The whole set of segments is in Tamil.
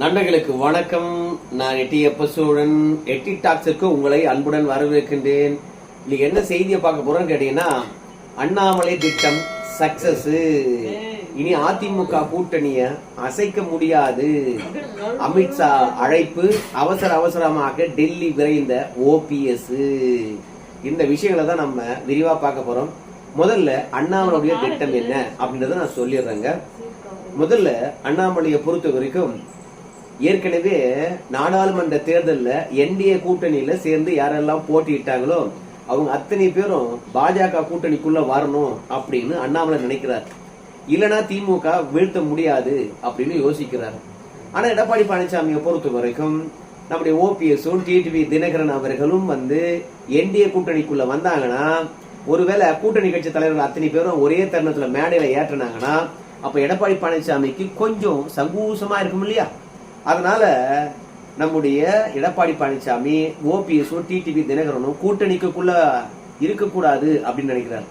நண்பர்களுக்கு வணக்கம். நான் எட்டி எப்பசூடன் எட்டி டாக்ஸுக்கு உங்களை அன்புடன் வரவேற்கின்றேன். இன்னைக்கு என்ன செய்தியை பார்க்க போறோம்னு கேட்டீங்கன்னா அண்ணாமலை திட்டம் சக்சஸ் இனி அதிமுக கூட்டணிய அசைக்க முடியாது. அமித்ஷா அழைப்பு அவசர அவசரமாக டெல்லி விரைந்த ஓபிஎஸ் இந்த விஷயங்களை தான் நம்ம விரிவா பார்க்க போறோம். முதல்ல அண்ணாமலையுடைய திட்டம் என்ன அப்படின்றத நான் சொல்லிடுறேங்க. முதல்ல அண்ணாமலையை பொறுத்த வரைக்கும் ஏற்கனவே நாடாளுமன்ற தேர்தலில் என்டிஏ கூட்டணியில் சேர்ந்து யாரெல்லாம் போட்டியிட்டாங்களோ அவங்க அத்தனை பேரும் பாஜக கூட்டணிக்குள்ள வரணும் அப்படின்னு அண்ணாமலை நினைக்கிறார். இல்லைனா திமுக வீழ்த்த முடியாது அப்படின்னு யோசிக்கிறார். ஆனால் எடப்பாடி பழனிசாமியை பொறுத்த வரைக்கும் நம்முடைய ஓபிஎஸும் டிடிவி தினகரன் அவர்களும் வந்து என்டிஏ கூட்டணிக்குள்ள வந்தாங்கன்னா ஒருவேளை கூட்டணி கட்சி தலைவர்கள் அத்தனை பேரும் ஒரே தருணத்தில் மேடையில் ஏற்றினாங்கன்னா அப்போ எடப்பாடி பழனிசாமிக்கு கொஞ்சம் சங்கூசமாக இருக்கும் இல்லையா? அதனால நம்முடைய எடப்பாடி பழனிசாமி ஓபிஎஸும் டிடிவி தினகரனும் கூட்டணிக்குள்ள இருக்கக்கூடாது அப்படின்னு நினைக்கிறார்.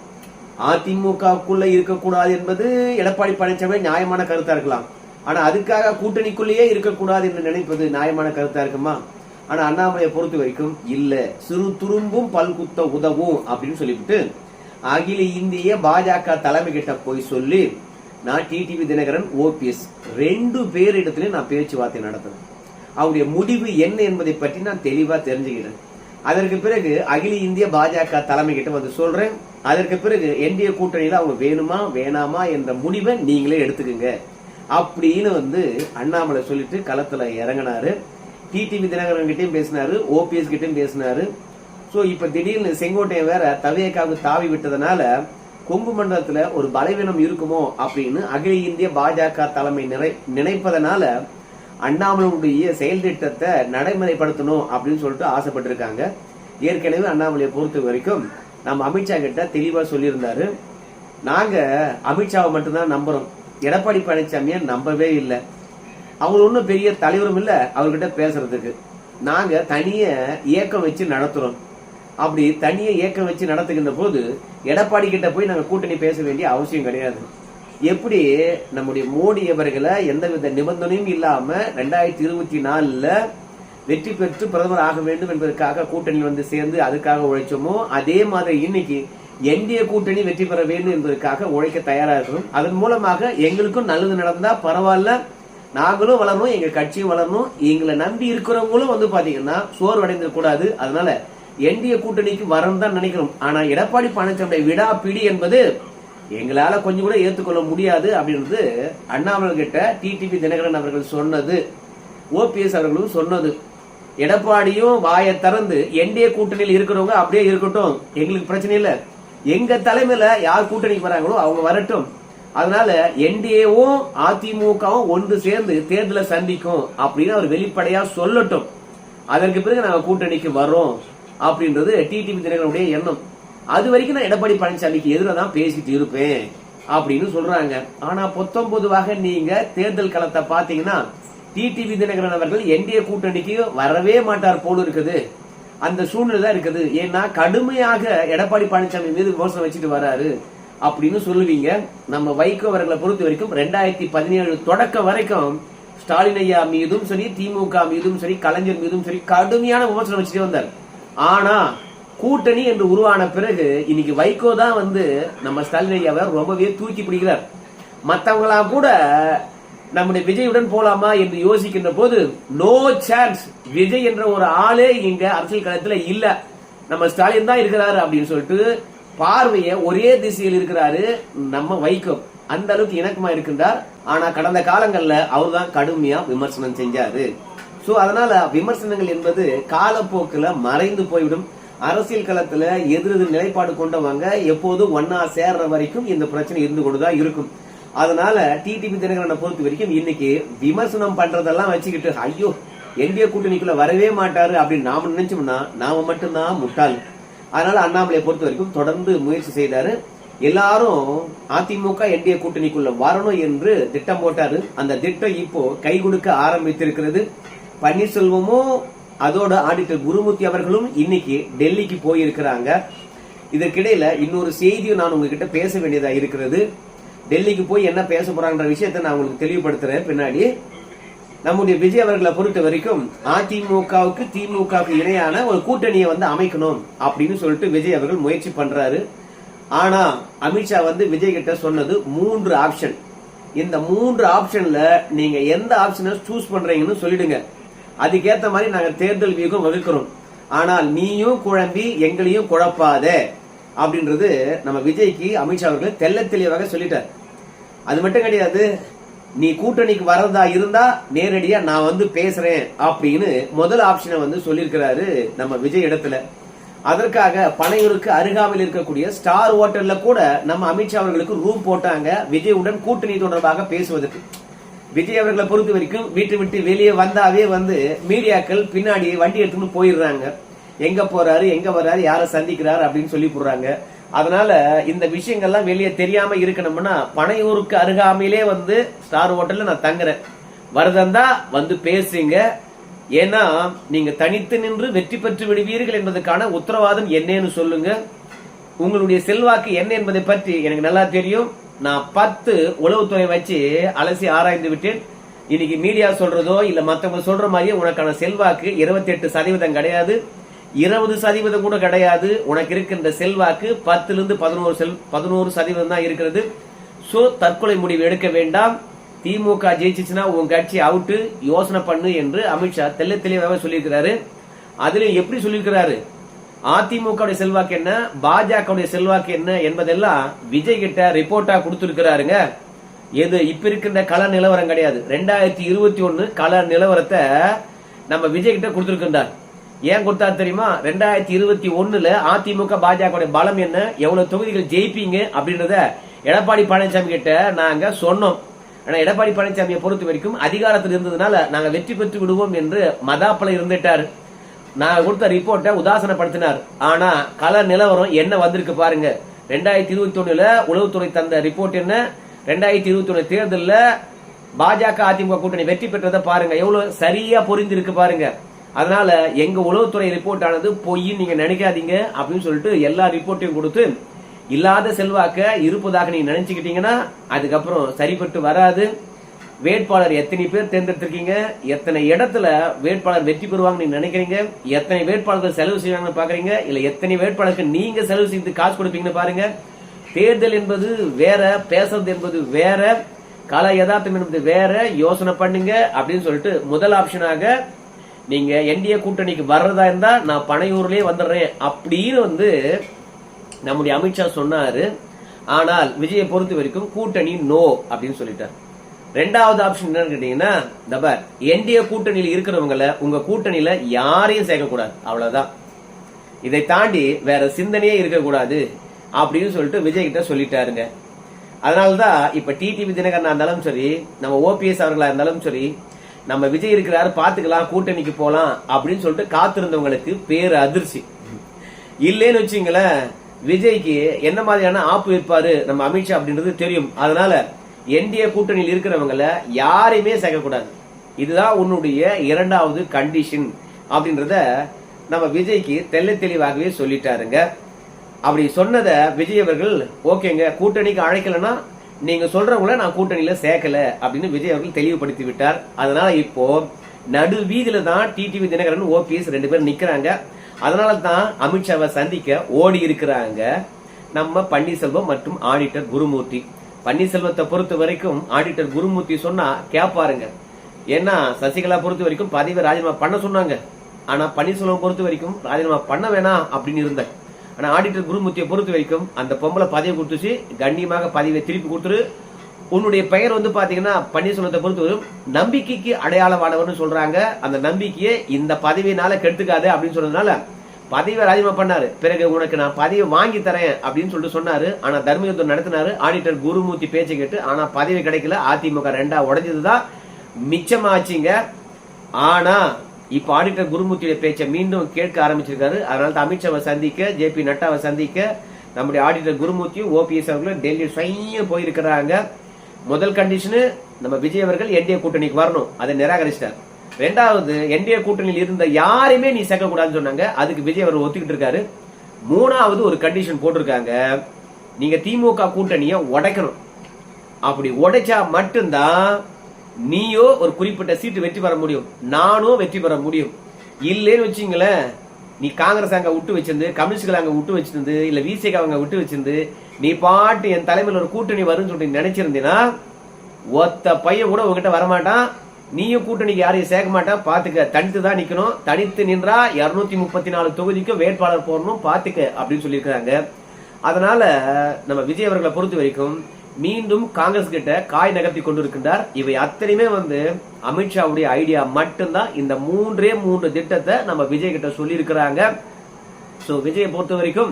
அதிமுகவுக்குள்ள இருக்கக்கூடாது என்பது எடப்பாடி பழனிசாமி நியாயமான கருத்தா இருக்கலாம். ஆனா அதுக்காக கூட்டணிக்குள்ளேயே இருக்கக்கூடாது என்று நினைப்பது நியாயமான கருத்தா இருக்குமா? ஆனா அண்ணாமலையை பொறுத்த வரைக்கும் இல்ல. சிறு துரும்பும் பல்குத்த உதவும் அப்படின்னு சொல்லிவிட்டு அகில இந்திய பாஜக தலைமை கிட்ட போய் சொல்லி நான் டிடிவி தினகரன் ஓபிஎஸ் ரெண்டு பேரிடத்திலையும் நான் பேச்சுவார்த்தை நடத்தினேன் அவருடைய முடிவு என்ன என்பதை பற்றி நான் தெளிவாக தெரிஞ்சுக்கிறேன். அதற்கு பிறகு அகில இந்திய பாஜக தலைமை கிட்ட வந்து சொல்றேன். அதற்கு பிறகு என்டிஏ கூட்டணியில் அவங்க வேணுமா வேணாமா என்ற முடிவை நீங்களே எடுத்துக்கோங்க. அப்படின்னு வந்து அண்ணாமலை சொல்லிட்டு களத்தில் இறங்கினாரு. டிடிவி தினகரன் கிட்டையும் பேசினாரு ஓபிஎஸ் கிட்டையும் பேசினாரு. ஸோ இப்போ திடீர்னு செங்கோட்டையன் வேற தவியக்காவுக்கு தாவி விட்டதுனால கொங்கு மண்டலத்துல ஒரு பலவீனம் இருக்குமோ அப்படின்னு அகில இந்திய பாஜக தலைமை நிறை நினைப்பதனால அண்ணாமலையுடைய செயல் திட்டத்தை நடைமுறைப்படுத்தணும் அப்படின்னு சொல்லிட்டு ஆசைப்பட்டிருக்காங்க. ஏற்கனவே அண்ணாமலையை பொறுத்த வரைக்கும் நம்ம அமித்ஷா கிட்ட தெளிவா சொல்லியிருந்தாரு. நாங்க அமித்ஷாவை மட்டும்தான் நம்புறோம். எடப்பாடி பழனிசாமியை நம்பவே இல்லை. அவங்க ஒன்றும் பெரிய தலைவரும் இல்லை அவர்கிட்ட பேசுறதுக்கு. நாங்க தனிய இயக்கம் வச்சு நடத்துறோம். அப்படி தனியை இயக்கம் வச்சு நடத்துகின்ற போது எடப்பாடி கிட்ட போய் நாங்கள் கூட்டணி பேச வேண்டிய அவசியம் கிடையாது. எப்படி நம்முடைய மோடி அவர்களை எந்தவித நிபந்தனையும் இல்லாம ரெண்டாயிரத்தி இருபத்தி நாலுல வெற்றி பெற்று பிரதமர் ஆக வேண்டும் என்பதற்காக கூட்டணி வந்து சேர்ந்து அதுக்காக உழைச்சோமோ அதே மாதிரி இன்னைக்கு என்டிஏ கூட்டணி வெற்றி பெற வேண்டும் என்பதற்காக உழைக்க தயாரா இருக்கும் அதன் மூலமாக எங்களுக்கும் நல்லது நடந்தா பரவாயில்ல. நாங்களும் வளரணும் எங்க கட்சியும் வளரணும். எங்களை நம்பி இருக்கிறவங்களும் வந்து பாத்தீங்கன்னா சோர்வடைந்து கூடாது அதனால என்டிஏ கூட்டணிக்கு வரணும் தான் நினைக்கிறோம். ஆனா எடப்பாடி பழனிசாமி விடா பிடி என்பது எங்களால கொஞ்சம் கூட ஏற்றுக்கொள்ள முடியாது அப்படின்றது அண்ணாமலை கிட்ட டிடிபி தினகரன் அவர்கள் சொன்னது. ஓபிஎஸ் அவர்களும் சொன்னது. எடப்பாடியும் வாயை திறந்து என்டிஏ கூட்டணியில் இருக்கிறவங்க அப்படியே இருக்கட்டும். எங்களுக்கு பிரச்சனை இல்ல. எங்க தலைமையில யார் கூட்டணிக்கு வராங்களோ அவங்க வரட்டும். அதனால என்டிஏவும் அதிமுகவும் ஒன்று சேர்ந்து தேர்தலை சந்திக்கும் அப்படின்னு அவர் வெளிப்படையா சொல்லட்டும். அதற்கு பிறகு நாங்க கூட்டணிக்கு வரோம் அப்படின்றது டிடிவி தினகரனுடைய எண்ணம். அது வரைக்கும் நான் எடப்பாடி பழனிசாமிக்கு எதிராக தான் பேசிட்டு இருப்பேன் அப்படின்னு சொல்றாங்க. ஆனா பொத்தொன்பதுவாக நீங்க தேர்தல் களத்தை பாத்தீங்கன்னா டிடிவி தினகரன் அவர்கள் என்டிஏ கூட்டணிக்கு வரவே மாட்டார் போல இருக்குது. அந்த சூழ்நிலை தான் இருக்குது. ஏன்னா கடுமையாக எடப்பாடி பழனிசாமி மீது விமர்சனம் வச்சுட்டு வராரு அப்படின்னு சொல்லுவீங்க. நம்ம வைகோ அவர்களை பொறுத்த வரைக்கும் ரெண்டாயிரத்தி பதினேழு தொடக்க வரைக்கும் ஸ்டாலின் ஐயா மீதும் சரி திமுக மீதும் சரி கலைஞர் மீதும் சரி கடுமையான விமர்சனம் வச்சுட்டே வந்தார். ஆனா கூட்டணி என்று உருவான பிறகு இன்னைக்கு வைகோ தான் வந்து நம்ம ஸ்டாலின் ஐயாவை ரொம்பவே தூக்கி பிடிக்கிறார். மற்றவங்களா கூட நம்முடைய விஜயுடன் போலாமா என்று யோசிக்கின்ற போது நோ சான்ஸ் விஜய் என்ற ஒரு ஆளே இங்க அரசியல் களத்துல இல்ல. நம்ம ஸ்டாலின் தான் இருக்கிறாரு அப்படின்னு சொல்லிட்டு பார்வைய ஒரே திசையில் இருக்கிறாரு நம்ம வைகோ. அந்த அளவுக்கு இணக்கமா இருக்கின்றார். ஆனா கடந்த காலங்கள்ல அவர் தான் கடுமையா விமர்சனம் செஞ்சாரு. ஸோ அதனால விமர்சனங்கள் என்பது காலப்போக்கில் மறைந்து போய்விடும். அரசியல் களத்துல எதிரெதிர் நிலைப்பாடு கொண்டவங்க எப்போதும் ஒன்னா சேர்ற வரைக்கும் இந்த பிரச்சனை இருந்து கொண்டுதான் இருக்கும். அதனால டிடிபி தினகரனை பொறுத்த வரைக்கும் இன்னைக்கு விமர்சனம் பண்றதெல்லாம் வச்சுக்கிட்டு ஐயோ என்டிஏ கூட்டணிக்குள்ள வரவே மாட்டாரு அப்படின்னு நாம நினைச்சோம்னா நாம மட்டும்தான் முட்டாள். அதனால அண்ணாமலையை பொறுத்த வரைக்கும் தொடர்ந்து முயற்சி செய்தாரு. எல்லாரும் அதிமுக என்டிஏ கூட்டணிக்குள்ள வரணும் என்று திட்டம் போட்டாரு. அந்த திட்டம் இப்போ கை கொடுக்க ஆரம்பித்திருக்கிறது. பன்னீர்செல்வமும் அதோட ஆடிட்டர் குருமூர்த்தி அவர்களும் இன்னைக்கு டெல்லிக்கு போயிருக்கிறாங்க. இதற்கிடையில இன்னொரு செய்தியும் நான் உங்ககிட்ட பேச வேண்டியதா இருக்கிறது. டெல்லிக்கு போய் என்ன பேச போறாங்கன்ற விஷயத்தை நான் உங்களுக்கு தெளிவுபடுத்துறேன். பின்னாடி நம்முடைய விஜய் அவர்களை பொறுத்த வரைக்கும் அதிமுகவுக்கு திமுகவுக்கு இணையான ஒரு கூட்டணியை வந்து அமைக்கணும் அப்படின்னு சொல்லிட்டு விஜய் அவர்கள் முயற்சி பண்றாரு. ஆனா அமித்ஷா வந்து விஜய் கிட்ட சொன்னது மூன்று ஆப்ஷன். இந்த மூன்று ஆப்ஷன்ல நீங்க எந்த ஆப்ஷனை சூஸ் பண்றீங்கன்னு சொல்லிடுங்க. அதுக்கேற்ற மாதிரி நாங்கள் தேர்தல் வியூகம் வகுக்கிறோம். ஆனால் நீயும் குழம்பி எங்களையும் குழப்பாத. அப்படின்றது நம்ம விஜய்க்கு அமித்ஷா அவர்கள் தெள்ள தெளிவாக சொல்லிட்டார். அது மட்டும் கிடையாது நீ கூட்டணிக்கு வரதா இருந்தா நேரடியா நான் வந்து பேசுறேன் அப்படின்னு முதல் ஆப்ஷனை வந்து சொல்லியிருக்கிறாரு நம்ம விஜய் இடத்துல. அதற்காக பனையூருக்கு அருகாமையில் இருக்கக்கூடிய ஸ்டார் ஹோட்டல்ல கூட நம்ம அமித்ஷா அவர்களுக்கு ரூம் போட்டாங்க. விஜயுடன் கூட்டணி தொடர்பாக பேசுவதற்கு. விஜய் அவர்களை பொறுத்த வரைக்கும் வீட்டை விட்டு வெளியே வந்தாவே வந்து மீடியாக்கள் பின்னாடி வண்டி எடுத்துன்னு போயிடுறாங்க. எங்க போறாரு எங்க வர்றாரு யாரை சந்திக்கிறாரு அப்படின்னு சொல்லி போடுறாங்க. அதனால இந்த விஷயங்கள்லாம் வெளியே தெரியாம இருக்கணும்னா பனையூருக்கு அருகாமையிலே வந்து ஸ்டார் ஹோட்டல்ல நான் தங்குறேன். வரதந்தா வந்து பேசுங்க. ஏன்னா நீங்க தனித்து நின்று வெற்றி பெற்று விடுவீர்கள் என்பதற்கான உத்தரவாதம் என்னன்னு சொல்லுங்க. உங்களுடைய செல்வாக்கு என்ன என்பதை பற்றி எனக்கு நல்லா தெரியும். நான் பத்து உளவுத்துறை வச்சு அலசி ஆராய்ந்து விட்டேன். இன்னைக்கு மீடியா சொல்றதோ இல்ல மத்தவங்க சொல்ற மாதிரியே உனக்கான செல்வாக்கு இருபத்தி எட்டு சதவீதம் கிடையாது. இருபது சதவீதம் கூட கிடையாது. உனக்கு இருக்கின்ற செல்வாக்கு பத்துல இருந்து பதினோரு செல் பதினோரு சதவீதம் தான் இருக்கிறது. சோ தற்கொலை முடிவு எடுக்க வேண்டாம். திமுக ஜெயிச்சிச்சுன்னா உன் கட்சி அவுட்டு யோசனை பண்ணு என்று அமித்ஷா தெல்ல தெளிவாக சொல்லியிருக்கிறாரு. அதுல எப்படி சொல்லியிருக்கிறாரு? அதிமுக செல்வாக்கு என்ன? பாஜக செல்வாக்கு என்ன என்பதெல்லாம் விஜய் கிட்ட ரிப்போர்ட்டா கொடுத்திருக்கிறாருங்க. எது? இப்ப இருக்கின்ற கள நிலவரம் கிடையாது. ரெண்டாயிரத்தி இருபத்தி ஒன்னு கள நிலவரத்தை நம்ம விஜய் கிட்ட கொடுத்திருக்கின்றார். ஏன் கொடுத்தா தெரியுமா? ரெண்டாயிரத்தி இருபத்தி ஒண்ணுல அதிமுக பாஜக பலம் என்ன? எவ்வளவு தொகுதிகள் ஜெயிப்பீங்க? அப்படின்றத எடப்பாடி பழனிசாமி கிட்ட நாங்க சொன்னோம். ஆனா எடப்பாடி பழனிசாமியை பொறுத்த வரைக்கும் அதிகாரத்தில் இருந்ததுனால நாங்க வெற்றி பெற்று விடுவோம் என்று மதாப்பல இருந்துட்டாரு. நான் கொடுத்த ரிப்போர்ட்டை உதாசனப்படுத்தினார். ஆனா கல நிலவரம் என்ன வந்திருக்கு பாருங்க. ரெண்டாயிரத்தி இருபத்தி ஒண்ணுல உளவுத்துறை தந்த ரிப்போர்ட் என்ன? ரெண்டாயிரத்தி இருபத்தி ஒண்ணு தேர்தலில் பாஜக அதிமுக கூட்டணி வெற்றி பெற்றதை பாருங்க. எவ்வளவு சரியா பொரிந்திருக்கு பாருங்க. அதனால எங்க உளவுத்துறை ரிப்போர்ட் ஆனது பொய் நீங்க நினைக்காதீங்க அப்படின்னு சொல்லிட்டு எல்லா ரிப்போர்ட்டையும் கொடுத்து இல்லாத செல்வாக்க இருப்பதாக நீங்க நினைச்சுக்கிட்டீங்கன்னா அதுக்கப்புறம் சரிப்பட்டு வராது. வேட்பாளர் எத்தனை பேர் தேர்ந்தெடுத்திருக்கீங்க? எத்தனை இடத்துல வேட்பாளர் வெற்றி பெறுவாங்க நீங்க நினைக்கிறீங்க? எத்தனை வேட்பாளர்கள் செலவு செய்வாங்கன்னு பாக்குறீங்க? இல்ல எத்தனை வேட்பாளருக்கு நீங்க செலவு செய்து காசு கொடுப்பீங்கன்னு பாருங்க. தேர்தல் என்பது வேற பேசுறது என்பது வேற கல யதார்த்தம் என்பது வேற யோசனை பண்ணுங்க அப்படின்னு சொல்லிட்டு முதல் ஆப்ஷனாக நீங்க என்டிஏ கூட்டணிக்கு வர்றதா இருந்தா நான் பனையூர்லயே வந்துடுறேன் அப்படின்னு வந்து நம்முடைய அமித்ஷா சொன்னாரு. ஆனால் விஜயை பொறுத்த வரைக்கும் கூட்டணி நோ அப்படின்னு சொல்லிட்டார். ரெண்டாவது ஆப்ஷன் என்னன்னு கேட்டீங்கன்னா தபர் என்டிஏ கூட்டணியில் இருக்கிறவங்கள உங்க கூட்டணியில யாரையும் சேர்க்கக்கூடாது. அவ்வளவுதான். இதை தாண்டி வேற சிந்தனையே இருக்கக்கூடாது அப்படின்னு சொல்லிட்டு விஜய் கிட்ட சொல்லிட்டாருங்க. அதனால்தான் இப்ப டிடிவி தினகரனா இருந்தாலும் சரி நம்ம ஓபிஎஸ் அவர்களா இருந்தாலும் சரி நம்ம விஜய் இருக்கிறாரு பாத்துக்கலாம் கூட்டணிக்கு போலாம் அப்படின்னு சொல்லிட்டு காத்திருந்தவங்களுக்கு பேரு அதிர்ச்சி. இல்லைன்னு வச்சுங்களேன் விஜய்க்கு என்ன மாதிரியான ஆப்பு இருப்பாரு நம்ம அமித்ஷா அப்படின்றது தெரியும். அதனால என்டிஏ கூட்டணியில் இருக்கிறவங்கள யாரையுமே சேர்க்கக்கூடாது. இதுதான் உன்னுடைய இரண்டாவது கண்டிஷன் அப்படின்றத நம்ம விஜய்க்கு தெள்ள தெளிவாகவே சொல்லிட்டாருங்க. அப்படி சொன்னதை விஜய் அவர்கள் ஓகேங்க கூட்டணிக்கு அழைக்கலன்னா நீங்க சொல்றவங்கள நான் கூட்டணியில சேர்க்கல அப்படின்னு விஜய் அவர்கள் தெளிவுபடுத்தி விட்டார். அதனால இப்போ நடு வீதியில தான் டிடிவி தினகரன் ஓபிஎஸ் ரெண்டு பேரும் நிக்கிறாங்க. அதனால தான் அமித்ஷாவை சந்திக்க ஓடி இருக்கிறாங்க நம்ம பன்னீர்செல்வம் மற்றும் ஆடிட்டர் குருமூர்த்தி. பன்னீர்செல்வத்தை பொறுத்த வரைக்கும் ஆடிட்டர் குருமூர்த்தி சொன்னா கேப்பாருங்க ஏன்னா சசிகலா பொறுத்த வரைக்கும் பதவி ராஜினாமா பண்ண சொன்னாங்க. ஆனா பன்னீர்செல்வம் பொறுத்த வரைக்கும் ராஜினாமா பண்ண வேணாம் அப்படின்னு இருந்தேன். ஆனா ஆடிட்டர் குருமூர்த்தியை பொறுத்த வரைக்கும் அந்த பொம்பளை பதவி கொடுத்துச்சு. கண்ணியமாக பதவியை திருப்பி கொடுத்துரு. உன்னுடைய பெயர் வந்து பாத்தீங்கன்னா பன்னீர்செல்வத்தை பொறுத்தவரைக்கும் நம்பிக்கைக்கு அடையாளமானவர்னு சொல்றாங்க. அந்த நம்பிக்கையை இந்த பதவியினால கெடுத்துக்காது அப்படின்னு சொன்னதுனால பதவியை ராஜினாமா பண்ணாரு. பிறகு உனக்கு நான் பதவி வாங்கி தரேன் அப்படின்னு சொல்லிட்டு சொன்னாரு. ஆனா தர்மயுத்தம் நடத்தினாரு. ஆடிட்டர் குருமூர்த்தி பேச்சு கேட்டு ஆனா பதவி கிடைக்கல. அதிமுக ரெண்டா உடஞ்சதுதான். மிச்சமாச்சுங்க. ஆனா இப்ப ஆடிட்டர் குருமூர்த்தியுடைய பேச்சை மீண்டும் கேட்க ஆரம்பிச்சிருக்காரு. அதனால தான் அமித்ஷாவை சந்திக்க ஜே பி நட்டாவை சந்திக்க நம்முடைய ஆடிட்டர் குருமூர்த்தியும் ஓபிஎஸ் அவர்களும் டெல்லி ஸ்வயம் போயிருக்கிறாங்க. முதல் கண்டிஷனு நம்ம விஜய் அவர்கள் என்டிஏ கூட்டணிக்கு வரணும். அதை நிராகரிச்சிட்டார். ரெண்டாவது என்டிஏ கூட்டணியில் இருந்த யாரையுமே நீ சேர்க்கக்கூடாதுன்னு சொன்னாங்க. அதுக்கு விஜய் அவர் ஒத்துக்கிட்டு இருக்காரு. மூணாவது ஒரு கண்டிஷன் போட்டிருக்காங்க. நீங்க திமுக கூட்டணியை உடைக்கணும். அப்படி உடைச்சா மட்டும்தான் நீயோ ஒரு குறிப்பிட்ட சீட்டு வெற்றி பெற முடியும். நானும் வெற்றி பெற முடியும். இல்லைன்னு வச்சுங்களேன் நீ காங்கிரஸ் அங்க விட்டு வச்சிருந்து கம்யூனிஸ்ட்கள் அங்க விட்டு வச்சிருந்து இல்ல விசிக அவங்க விட்டு வச்சிருந்து நீ பாட்டு என் தலைமையில் ஒரு கூட்டணி வரும்னு சொல்லிட்டு நினைச்சிருந்தீங்கன்னா ஒத்த பையன் கூட உங்ககிட்ட வரமாட்டான். நீயும் கூட்டணிக்கு யாரையும் சேர்க்க மாட்டேன் பாத்துக்க. தனித்து தான் நிக்கணும். தனித்து நின்றா இருநூத்தி முப்பத்தி நாலு தொகுதிக்கு வேட்பாளர் போடணும். பாத்துக்க அப்படின்னு சொல்லியிருக்கிறாங்க. அதனால நம்ம விஜய் அவர்களை பொறுத்த வரைக்கும் மீண்டும் காங்கிரஸ் கிட்ட காய் நகர்த்தி கொண்டிருக்கின்றார். இவை அத்தனையுமே வந்து அமித்ஷாவுடைய ஐடியா மட்டும்தான். இந்த மூன்றே மூன்று திட்டத்தை நம்ம விஜய் கிட்ட சொல்லியிருக்கிறாங்க. ஸோ சோ விஜயை பொறுத்த வரைக்கும்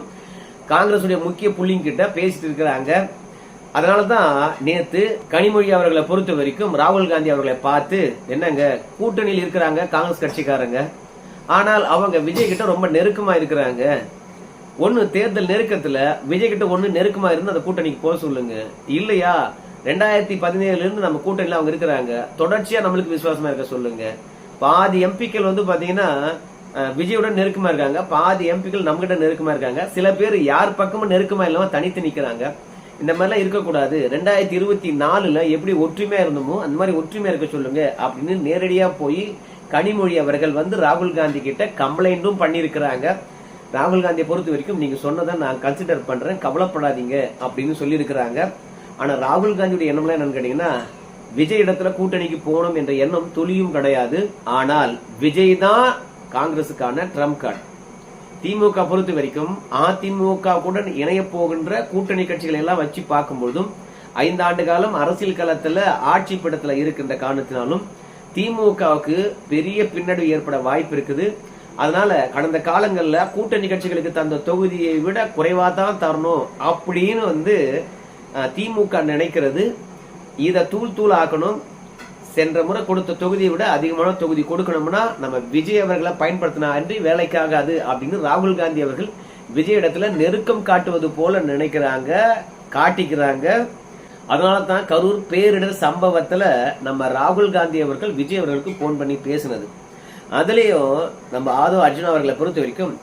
காங்கிரஸ் முக்கிய புள்ளிங்க கிட்ட பேசிட்டு இருக்கிறாங்க. அதனால தான் நேத்து கனிமொழி அவர்களை பொறுத்த வரைக்கும் ராகுல் காந்தி அவர்களை பார்த்து என்னங்க கூட்டணியில் இருக்கிறாங்க காங்கிரஸ் கட்சிக்காரங்க. ஆனால் அவங்க விஜய் கிட்ட ரொம்ப நெருக்கமா இருக்கிறாங்க. ஒன்று தேர்தல் நெருக்கத்துல விஜய் கிட்ட ஒன்று நெருக்கமா இருந்து அந்த கூட்டணிக்கு போக சொல்லுங்க. இல்லையா? ரெண்டாயிரத்தி பதினேழுல இருந்து நம்ம கூட்டணியில அவங்க இருக்கிறாங்க. தொடர்ச்சியா நம்மளுக்கு விசுவாசமா இருக்க சொல்லுங்க. பாதி எம்பிக்கள் வந்து பாத்தீங்கன்னா அஹ், விஜயுடன் நெருக்கமா இருக்காங்க. பாதி எம்பிக்கள் நம்மகிட்ட நெருக்கமா இருக்காங்க. சில பேர் யார் பக்கமும் நெருக்கமா இல்லாம தனித்து நிக்கிறாங்க. இந்த மாதிரிலாம் இருக்கக்கூடாது. ரெண்டாயிரத்தி இருபத்தி நாலுல எப்படி ஒற்றுமையா இருந்தோமோ அந்த மாதிரி ஒற்றுமையாக இருக்க சொல்லுங்க அப்படின்னு நேரடியா போய் கனிமொழி அவர்கள் வந்து ராகுல் காந்தி கிட்ட கம்ப்ளைண்டும் பண்ணியிருக்கிறாங்க. ராகுல் காந்தியை பொறுத்த வரைக்கும் நீங்க சொன்னதை நான் கன்சிடர் பண்றேன். கவலைப்படாதீங்க அப்படின்னு சொல்லியிருக்கிறாங்க. ஆனா ராகுல் காந்தியுடைய எண்ணம்லாம் என்னன்னு கேட்டீங்கன்னா விஜய் இடத்துல கூட்டணிக்கு போகணும் என்ற எண்ணம் துளியும் கிடையாது. ஆனால் விஜய் தான் காங்கிரஸுக்கான ட்ரம்ப் கார்டு. திமுக பொறுத்த வரைக்கும் அதிமுகவுடன் இணைய போகின்ற கூட்டணி கட்சிகளை எல்லாம் வச்சு பார்க்கும்பொழுதும் ஐந்தாண்டு காலம் அரசியல் களத்துல ஆட்சி படத்துல இருக்கின்ற காரணத்தினாலும் திமுகவுக்கு பெரிய பின்னடைவு ஏற்பட வாய்ப்பு இருக்குது. அதனால கடந்த காலங்கள்ல கூட்டணி கட்சிகளுக்கு தந்த தொகுதியை விட குறைவா தான் தரணும் அப்படின்னு வந்து திமுக நினைக்கிறது. இதை தூள் தூள் ஆக்கணும் சென்ற முறை கொடுத்த தொகுதியை விட அதிகமான தொகுதி கொடுக்கணும்னா நம்ம விஜய் அவர்களை பயன்படுத்தினா அன்றி வேலைக்காகாது அப்படின்னு ராகுல் காந்தி அவர்கள் விஜய் இடத்துல நெருக்கம் காட்டுவது போல நினைக்கிறாங்க காட்டிக்கிறாங்க. அதனால தான் கரூர் பேரிடர் சம்பவத்தில் நம்ம ராகுல் காந்தி அவர்கள் விஜய் அவர்களுக்கு ஃபோன் பண்ணி பேசினது. அதுலேயும் நம்ம ஆதோ அர்ஜுன் அவர்களை பொறுத்த வரைக்கும்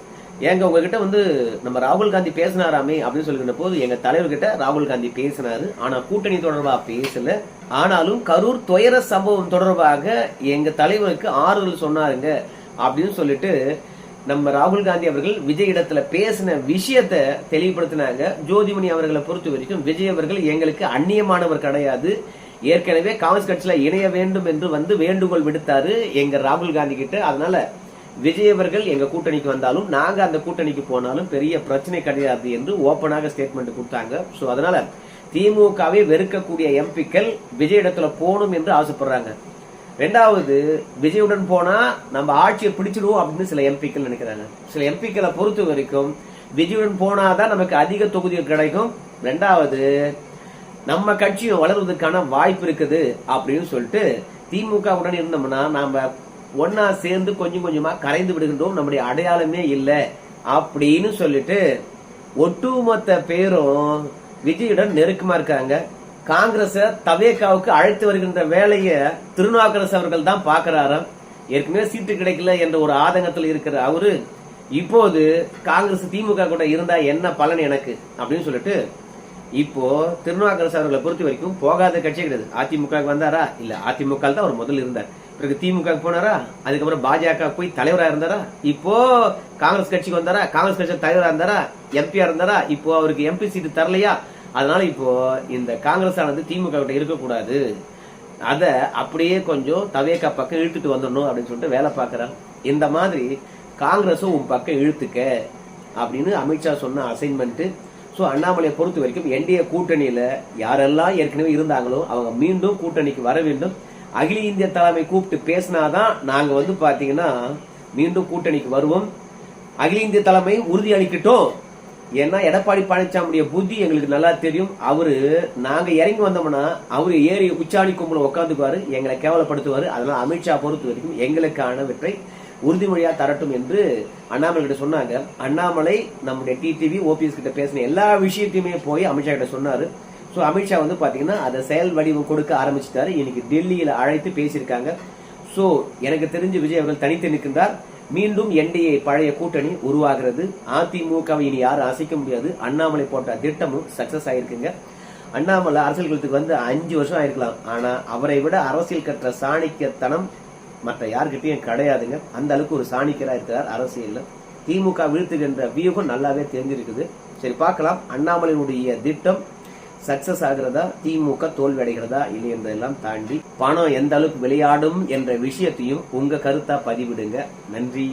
ஏங்க உங்ககிட்ட வந்து நம்ம ராகுல் காந்தி பேசினாராமே அப்படின்னு சொல்லுகின்ற போது எங்க தலைவர்கிட்ட ராகுல் காந்தி பேசினாரு. ஆனா கூட்டணி தொடர்பா பேசல. ஆனாலும் கரூர் துயர சம்பவம் தொடர்பாக எங்க தலைவருக்கு ஆறுதல் சொன்னாருங்க அப்படின்னு சொல்லிட்டு நம்ம ராகுல் காந்தி அவர்கள் விஜய் இடத்துல பேசின விஷயத்த தெளிவுபடுத்தினாங்க. ஜோதிமணி அவர்களை பொறுத்த வரைக்கும் விஜய் அவர்கள் எங்களுக்கு அந்நியமானவர் கிடையாது. ஏற்கனவே காங்கிரஸ் கட்சியில இணைய வேண்டும் என்று வந்து வேண்டுகோள் விடுத்தாரு எங்க ராகுல் காந்தி கிட்ட. அதனால விஜய் அவர்கள் எங்க கூட்டணிக்கு வந்தாலும் நாங்க அந்த கூட்டணிக்கு போனாலும் பெரிய பிரச்சனை கிடையாது என்று ஓப்பனாக ஸ்டேட்மெண்ட் கொடுத்தாங்க. சோ அதனால திமுகவை வெறுக்கக்கூடிய எம்பிக்கள் விஜய் இடத்துல போகணும் என்று ஆசைப்படுறாங்க. ரெண்டாவது விஜயுடன் போனா நம்ம ஆட்சியை பிடிச்சிடுவோம் அப்படின்னு சில எம்பிக்கள் நினைக்கிறாங்க. சில எம்பிக்களை பொறுத்த வரைக்கும் விஜயுடன் போனாதான் நமக்கு அதிக தொகுதிகள் கிடைக்கும். ரெண்டாவது நம்ம கட்சியும் வளர்வதற்கான வாய்ப்பு இருக்குது அப்படின்னு சொல்லிட்டு திமுக உடன் இருந்தோம்னா நாம ஒன்னா சேர்ந்து கொஞ்சம் கொஞ்சமா கரைந்து விடுகின்றோம். நம்முடைய அடையாளமே இல்லை அப்படின்னு சொல்லிட்டு ஒட்டுமொத்த பேரும் விஜயுடன் நெருக்கமா இருக்காங்க. காங்கிரஸ தவேகாவுக்கு அழைத்து வருகின்ற வேலையை திருநாக்கரசு அவர்கள் தான் பாக்குறாராம் ஏற்கனவே சீட்டு கிடைக்கல என்ற ஒரு ஆதங்கத்தில் இருக்கிற அவரு இப்போது காங்கிரஸ் திமுக கூட இருந்தா என்ன பலன் எனக்கு? அப்படின்னு சொல்லிட்டு இப்போ திருநாக்கரசு அவர்களை பொறுத்த வரைக்கும் போகாத கட்சியே கிடையாது. அதிமுக வந்தாரா? இல்ல அதிமுக தான் அவர் முதல்ல இருந்தார். பிறகு திமுக போனாரா? அதுக்கப்புறம் பாஜக போய் தலைவரா இருந்தாரா? இப்போ காங்கிரஸ் கட்சிக்கு வந்தாரா? காங்கிரஸ் கட்சி தலைவரா இருந்தாரா? எம்பியா இருந்தாரா? இப்போ அவருக்கு எம்பி சீட்டு தரலையா? அதனால இப்போ இந்த காங்கிரஸ் ஆனது திமுக கிட்ட இருக்கக்கூடாது. அத அப்படியே கொஞ்சம் தவேக்கா பக்கம் இழுத்துட்டு வந்துடணும் அப்படின்னு சொல்லிட்டு வேலை பார்க்கறாங்க இந்த மாதிரி காங்கிரஸும் உன் பக்கம் இழுத்துக்க அப்படின்னு அமித்ஷா சொன்ன அசைன்மெண்ட் ஸோ அண்ணாமலையை பொறுத்த வரைக்கும் என்டிஏ கூட்டணியில யாரெல்லாம் ஏற்கனவே இருந்தாங்களோ அவங்க மீண்டும் கூட்டணிக்கு வர வேண்டும். அகில இந்திய தலைமை கூப்பிட்டு பேசினாதான் நாங்க வந்து பாத்தீங்கன்னா மீண்டும் கூட்டணிக்கு வருவோம். அகில இந்திய தலைமை உறுதி அளிக்கட்டும். ஏன்னா எடப்பாடி பழனிசாமியுடைய புத்தி எங்களுக்கு நல்லா தெரியும். அவரு நாங்க இறங்கி வந்தோம்னா அவரு ஏறி உச்சாணி கும்பல உட்காந்துக்குவாரு எங்களை கேவலப்படுத்துவாரு. அதனால அமித்ஷா பொறுத்த வரைக்கும் எங்களுக்கான வெற்றை உறுதிமொழியா தரட்டும் என்று அண்ணாமலை கிட்ட சொன்னாங்க. அண்ணாமலை நம்முடைய டிடிவி ஓபிஎஸ் கிட்ட பேசின எல்லா விஷயத்தையுமே போய் அமித்ஷா கிட்ட சொன்னாரு. ஸோ அமித்ஷா வந்து பார்த்தீங்கன்னா அதை செயல் வடிவம் கொடுக்க ஆரம்பிச்சிட்டாரு. இன்னைக்கு டெல்லியில் அழைத்து பேசியிருக்காங்க. ஸோ எனக்கு தெரிஞ்சு விஜய் அவர்கள் தனித்து நிற்கின்றார். மீண்டும் என்டிஏ பழைய கூட்டணி உருவாகிறது. அதிமுகவை இனி யாரும் அசைக்க முடியாது. அண்ணாமலை போட்ட திட்டமும் சக்சஸ் ஆயிருக்குங்க. அண்ணாமலை அரசியல் களத்துக்கு வந்து அஞ்சு வருஷம் ஆயிருக்கலாம். ஆனா அவரை விட அரசியல் கற்ற சாணிக்கத்தனம் மற்ற யார்கிட்டையும் கிடையாதுங்க. அந்த அளவுக்கு ஒரு சாணிக்கரா இருக்கிறார் அரசியல்ல. திமுக வீழ்த்துகின்ற வியூகம் நல்லாவே தெரிஞ்சிருக்குது. சரி பார்க்கலாம். அண்ணாமலையினுடைய திட்டம் சக்சஸ் ஆகிறதா திமுக தோல்வி அடைகிறதா இல்லை என்பதெல்லாம் தாண்டி பணம் எந்த அளவுக்கு விளையாடும் என்ற விஷயத்தையும் உங்க கருத்தா பதிவிடுங்க. நன்றி.